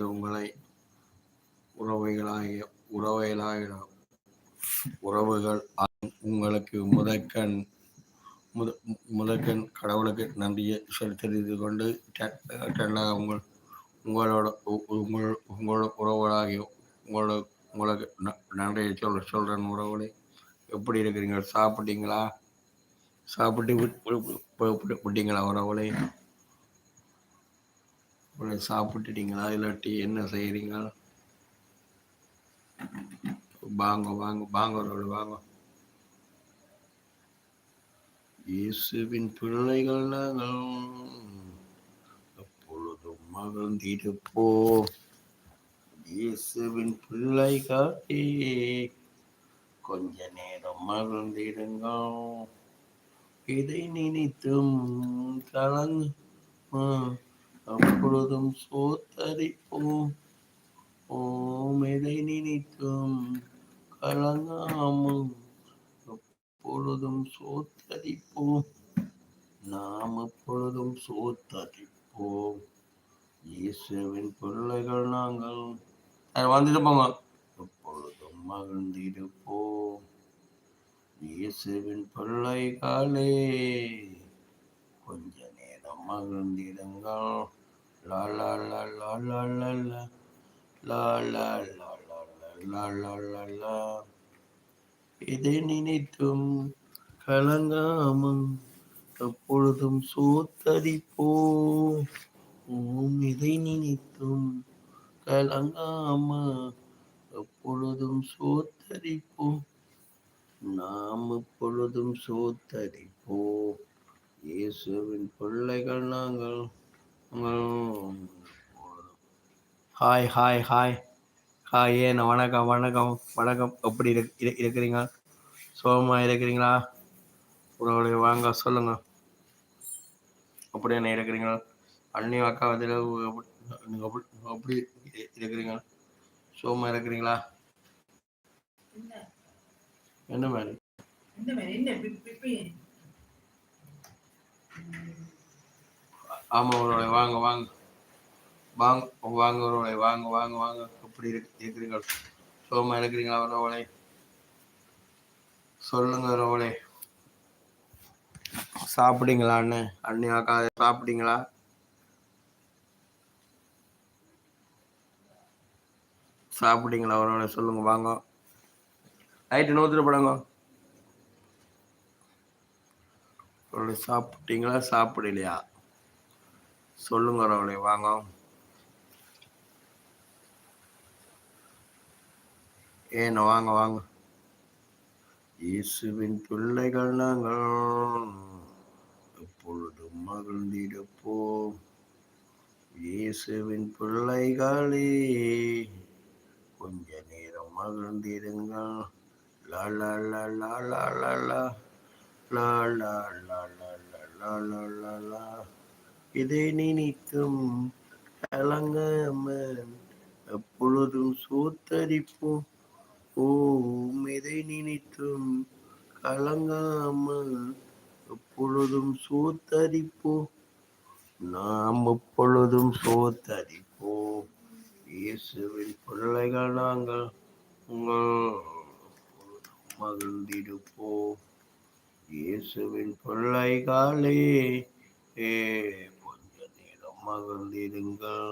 உங்களை உறவைகளாகிய உறவுகளாகிய உறவுகள் உங்களுக்கு முதற்கண் முத முதற்கண் கடவுளுக்கு நன்றியை செலுத்தறிந்து கொண்டு உங்கள் உங்களோட உங்கள் உங்களோட உறவுகளாகிய உங்களோட உங்களுக்கு நன்றியை சொல்ல சொல்கிறேன் உறவுகளே. எப்படி இருக்கிறீங்க சாப்பிட்டீங்களா? சாப்பிட்டு விட்டீங்களா உறவுகளே? சாப்பிட்டுட்டீங்களா? இல்லாட்டி என்ன செய்கிறீங்க வாங்க வாங்க வாங்க ரோடு வாங்க. இயேசுவின் பிள்ளைகள் நாங்கள் எப்பொழுதும் மகிழ்ந்திருப்போ இயேசுவின் பிள்ளைகளே கொஞ்ச நேரம் மகிழ்ந்திருங்க இதை நினைத்தும் கலங்க அப்பொழுதும் சோத்தரிப்போம். ஓம் எதை நினைத்தும் கலங்காமல் எப்பொழுதும் சோத்தரிப்போம். நாம் எப்பொழுதும் சோத்தரிப்போம். இயேசுவின் பிள்ளைகள் நாங்கள் வந்துட்டு போங்க. எப்பொழுதும் மகிழ்ந்திருப்போம். இயேசுவின் பிள்ளைகளே கொஞ்ச நேரம் மகிழ்ந்திருங்கள். லா லா லா லா லா லா லா லா லா லா லா இதை நினைத்தும் கலங்காமல் எப்பொழுதும் சோத்தரிப்போம் ஓம் இதை நினைத்தும் கலங்காம எப்பொழுதும் சோத்தரிப்போம் நாம் எப்பொழுதும் சோத்தரிப்போம். இயேசுவின் பிள்ளைகள் நாங்கள் ஹாய் ஹாய் ஹாய் ஹாய் ஏன் வணக்கம் வணக்கம் வணக்கம். எப்படி இருக்கிறீங்க? சோகமா இருக்கிறீங்களா? உறவுடைய வாங்க சொல்லுங்க. அப்படியே என்ன இருக்கிறீங்களா அண்ணி அக்கா வந்து நீங்கள் அப்படி இருக்கிறீங்க. சோமா இருக்கிறீங்களா? என்ன மாதிரி? ஆமா உறவுடைய வாங்க வாங்க. வாங்க வாங்க உறவுடைய வாங்க வாங்க வாங்க. எப்படி இருக்கிறீங்க சோமா இருக்கிறீங்களா உறவுகளை சொல்லுங்க உறவுகளை சாப்பிடுங்களா அண்ணன் அண்ணி? அக்கா சாப்பிட்டீங்களா? சாப்பிட்டீங்களா அவரோட சொல்லுங்க வாங்க. நைட்டு நூற்றுல படங்க சாப்பிட்டீங்களா சாப்பிடலையா? சொல்லுங்க ரவுளி வாங்க ஏன்னு வாங்க வாங்க இயேசுவின் பிள்ளைகள் நாங்கள் எப்பொழுதும் மகிழ்ந்திருப்போம் இயேசுவின் பிள்ளைகளே கொஞ்ச நேரம் மகிழ்ந்திருங்கள் லா லா லா லா லா லா லா லா லா லா லா லா லா லா லா இதை நினைத்தும் கலங்காமல் எப்பொழுதும் சோத்தரிப்போம். ஓம் இதை நினைத்தும் கலங்காமல் எப்பொழுதும் சோத்தரிப்போம். நாம் எப்பொழுதும் சோத்தரிப்போம். இயேசுவின் பிள்ளைகள் நாங்கள் உங்கள் மகிழ்ந்திருப்போம். இயேசுவின் பிள்ளைகளே ஏ மகிழ்ந்திடுங்கள்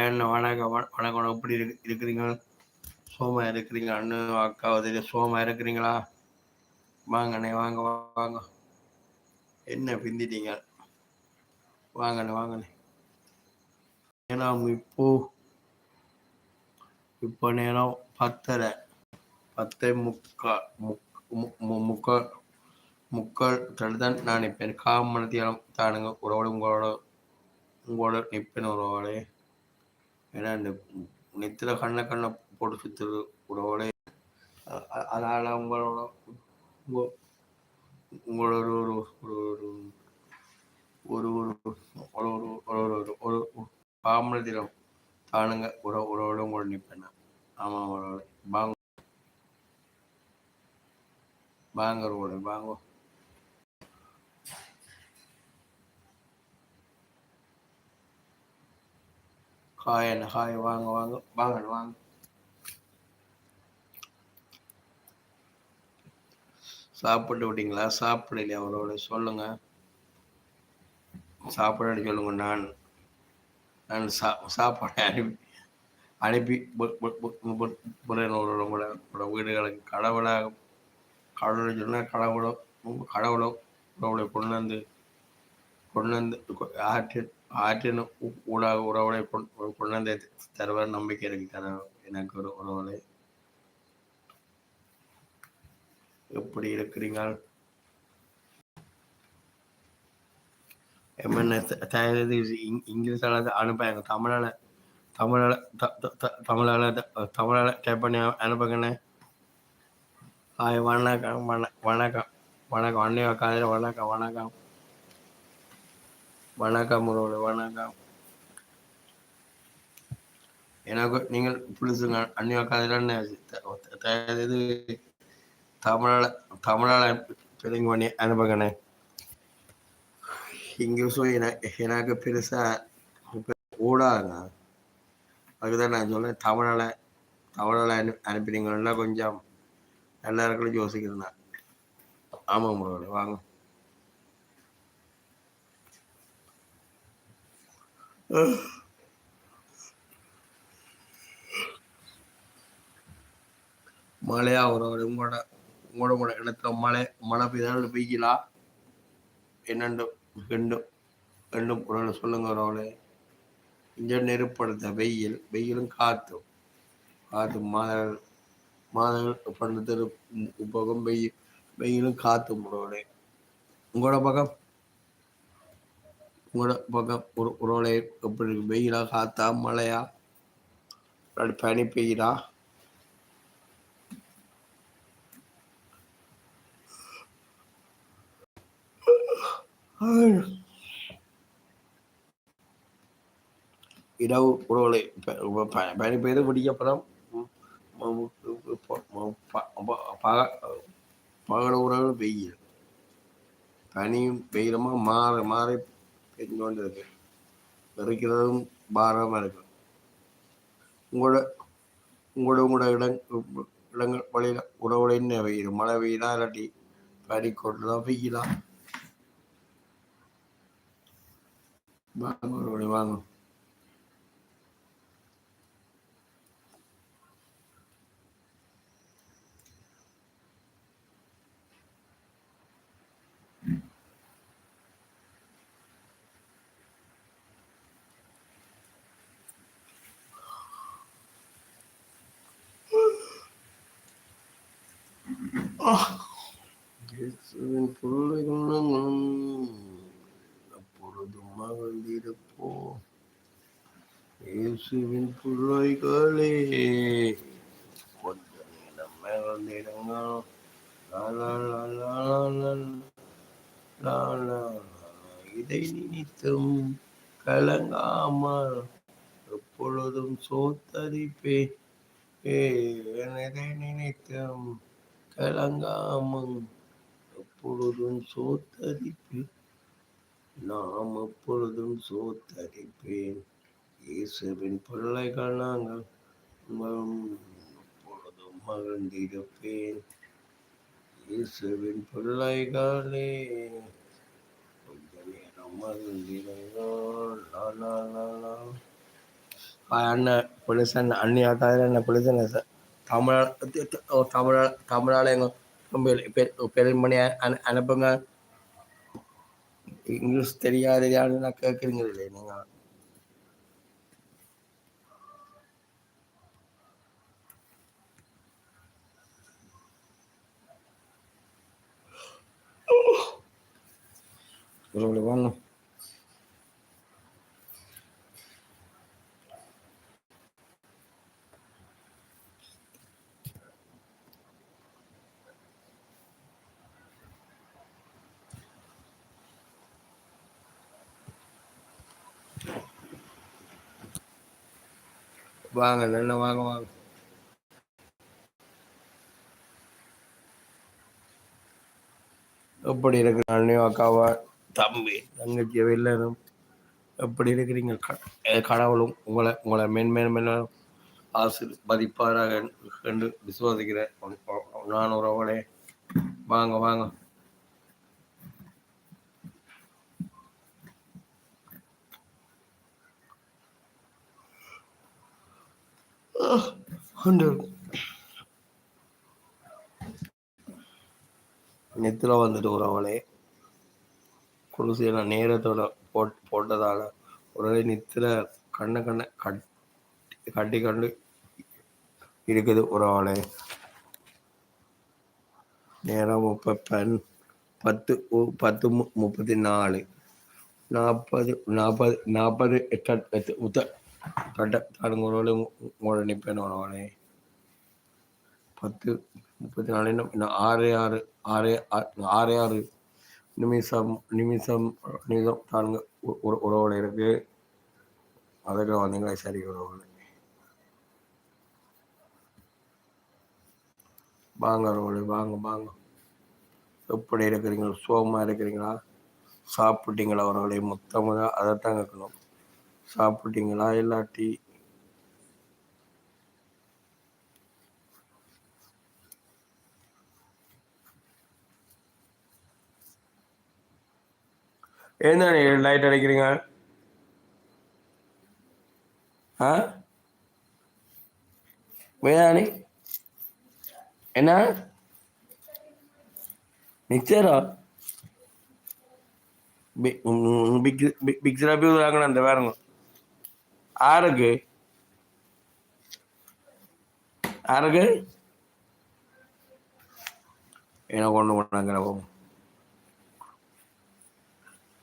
அண்ணா வணக்கம் வணக்கம் எப்படி இருக்கிறீங்க சோமா இருக்கிறீங்க அண்ணன் அக்கா உதவி சோமா இருக்கிறீங்களா வாங்க வாங்க வாங்க என்ன பிந்திட்டீங்க வாங்கண்ணே வாங்கண்ணே ஏன்னா இப்போ இப்போ நேரம் பத்தரை பத்தை முக்கா முக்கால் முக்கால் தடுதான் நான் நிற்பேன் காமணத்தியாலும் தானுங்க உறவோடு உங்களோட உங்களோட நிற்பேன் உறவோட ஏன்னா இந்த நெத்தில கண்ணை கண்ணை போட்டு சுற்றுறது உறவோட அதனால் உங்களோட உங்களோட ஒரு ஒரு ஒரு ஒரு ஒரு ஒரு ஒரு ஒரு ஒரு தினம் தானுங்க உறவு உறவோட உங்களோட நிற்பேன் ஆமாம் உறவு பாங்க வாங்க ரோடு வாங்க ஹாய் என்ன ஹாய் வாங்க வாங்க வாங்க வாங்க சாப்பிட்டு விட்டீங்களா? சாப்பிடல அவரோட? சொல்லுங்க. சாப்பிட சொல்லுங்க நான். நான் சா சாப்பாடு அனுப்பி அனுப்பி கூட வீடுகளுக்கு கடவுளாகும் கடவுளை சொன்னால் கடவுளோ கடவுளோ உறவுகளை கொண்டு வந்து கொண்டு வந்து ஆற்றின் ஊடாக உறவுகளை கொண்டாந்து கொண்டு தருவார் நம்பிக்கை இருக்கு தர எனக்கு ஒரு உறவுகளை எப்படி இருக்கிறீங்க என்ன இங்கிலீஷால அனுப்ப தமிழால தமிழால த- த- த- தமிழால தமிழால டைப் பண்ணி அனுப்புங்கண்ணே. ஹாய் வணக்கம் வண வணக்கம். வணக்கம் அன்னை காலையில் வணக்கம் வணக்கம். வணக்கம் உறவுகளே வணக்கம். எனக்கு நீங்கள் புதுசுங்க அன்னிய காலையில் இது தமிழால தமிழால பிள்ளைங்க பண்ணி அனுப்புங்கண்ணே. இங்கிலீஷும் எனக்கு எனக்கு பெருசா அதுக்கு அதுதான் நான் சொல்கிறேன் தமிழால தமிழால அனு அனுப்பினீங்கன்னா. கொஞ்சம் எல்லாருக்கும் இருக்குன்னு ஆமா நான் ஆமாம் உறவுகளே வாங்க. மழையா உறவு உங்களோட உங்களோட கூட இடத்துல மழை மழை பெய்தாலும் பெய்யலா என்னண்டு ரெண்டும் ரெண்டும் உறவு சொல்லுங்க உறவுகளே. இங்கே நெருப்படுத்த வெயில் வெயிலும் காத்தும் காத்து மாதங்கள் மாதங்கள் பண்ணது பக்கம் வெயில் வெயிலும் காத்தும் உறவுகளே உங்களோட பக்கம் உங்களோட பக்கம் ஒரு உறவுகளே எப்படி இருக்கு? வெயிலா காத்தா மழையா? பனி பெய்யுதா இரவு உறவுகளை ப- பனி பெய்து பிடிக்கப்புறம் பகல உறவு வெயில் பனியும் வெயிலுமா மாற மாறி பெஞ்சு கொண்டு இருக்கு இருக்கிறதும் பாரமா இருக்கு. உங்களோட உங்களோட உங்களோட இடம் இடங்கள் வழியில உறவுல என்ன மழை வெயிலா இல்லாட்டி பனி கொண்டுதான் வெயிலா வாங்க வாங்க. இயேசுவின் பிள்ளைகளும் எப்பொழுதும் மகிழ்ந்திருப்போ இயேசுவின் பிள்ளைகளே கொஞ்ச நேரம் மகிழ்ந்திருங்க இதை நினைத்தும் கலங்காமல் எப்பொழுதும் சோத்தரிப்பே இதை நினைத்தும் கலங்காமங் எப்பொழுதும் சோத்தரிப்பேன். நாம் எப்பொழுதும் சோத்தரிப்பேன். இயேசுவின் பிள்ளைகள் நாங்கள் உம், எப்பொழுதும் மகிழ்ந்திருப்பேன். இயேசுவின் பிள்ளைகளே கொஞ்ச நேரம் மகிழ்ந்திருங்கள். அண்ணன் புலிசன் அண்ணி ஆக்காத என்ன புலிசன் சார். தமிழ் தமிழ் தமிழாலயங்க பெருமணி அனு அனுப்புங்க இங்கிலீஷ் தெரியாது நான் கேட்குறீங்க இல்லை நீங்க உறவுகளே, வாங்க வாங்க நல்ல வாங்க வாங்க. எப்படி இருக்கு அண்ணியும் அக்காவா? தம்பி. தங்கச்சி எல்லாரும் எப்படி இருக்கிறீங்க? கடவுளும் உங்களை உங்களை மென்மேன் மேலும் ஆசிர்வதிப்பாராக என்று விசுவாசிக்கிறேன். நான் உறவுகளே வாங்க வாங்க. நெத்துல வந்துட்டு ஒரு குடிசையை நான் நேரத்தோட போட் போட்டதால் உடனே நித்தில் கண்ணை கண்ணை கட் கட்டி கண்டு இருக்குது ஒரு அவளே. நேரம் முப்பன் பத்து பத்து முப்பத்தி நாலு. நாற்பது நாற்பது நாற்பது எட்டு முத்த கட்ட தடுங்குறோடு உங்களோட நிற்பேன் உறவாளே பத்து முப்பத்தி நாலு இன்னும் ஆறு ஆறு ஆறு ஆறு ஆறு. நிமிஷம் நிமிஷம் நிமிஷம் தானுங்க உறவோட இருக்கு. அதுக்கு வந்தீங்களா சரி உறவுகள் வாங்க உறவுகளை வாங்க வாங்க. எப்படி இருக்கிறீங்களா சோகமாக இருக்கிறீங்களா? சாப்பிட்டீங்களா உறவுகளை? மொத்தமாக அதைத்தான் கேட்கணும். சாப்பிட்டீங்களா? இல்லாட்டி என்ன லைட் அடிக்கிறீங்க? ஆ? வேதாணி என்ன? நிச்சயரா பிக் பிக் சிராப்பி வாங்கணும் அந்த வேறங்க ஆருக்கு ஆருக்கு எனக்கு ஒன்று கொண்டாங்கிற போகும்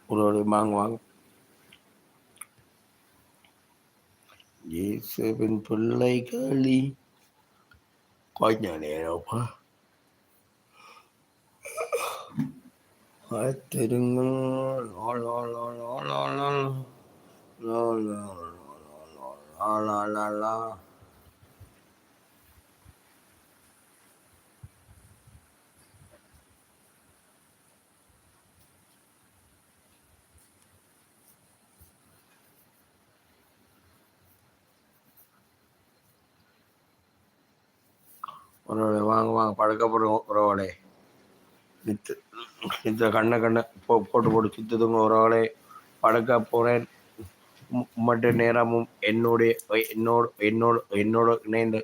ஒரு வாங்குவாங்க இயேசுவின் பிள்ளைகளி கொஞ்ச நேரப்பா காத்திருங்கள் உறவுகளே வாங்க வாங்க படுக்கப்படும் உறவுகளே நித்து நித்த கண்ணை கண்ணை போ போட்டு போட்டு சுத்ததுங்க உறவுகளே படுக்க போகிறேன் மட்டும் நேரமும் என்னுடைய என்னோடு என்னோடு என்னோடு இணைந்த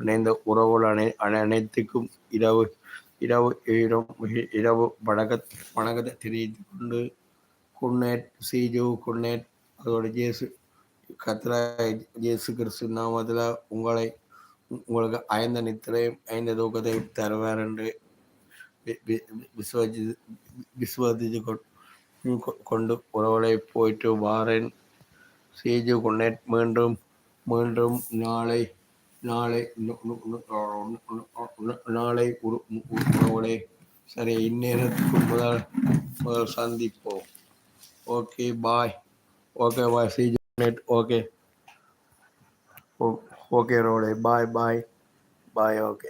இணைந்த உறவுகள் அனை அனைத்துக்கும் இரவு இரவு இரவு வணக்க வணக்கத்தை தெரிவித்து கொண்டு குன்னேட் சீஜு குன்னேட் அதோட ஜேசு கத்ரா ஜேசு கிறிஸ்து நாமத்தில் உங்களை உங்களுக்கு ஐந்த நித்திரையும் ஐந்த தூக்கத்தையும் தருவார் என்று விசுவசி விசுவசித்து கொண்டு கொண்டு உறவுகளை போயிட்டு வாரேன். செய்து கொண்டேன். மீண்டும் மீண்டும் நாளை நாளை நாளை உறவுகளை சரி இந்நேரத்துக்கு முதல் முதல் சந்திப்போம். Okay bye. Okay bye. C நெட் ஓகே. ஓகே ரோடே பாய் பாய். Bye okay.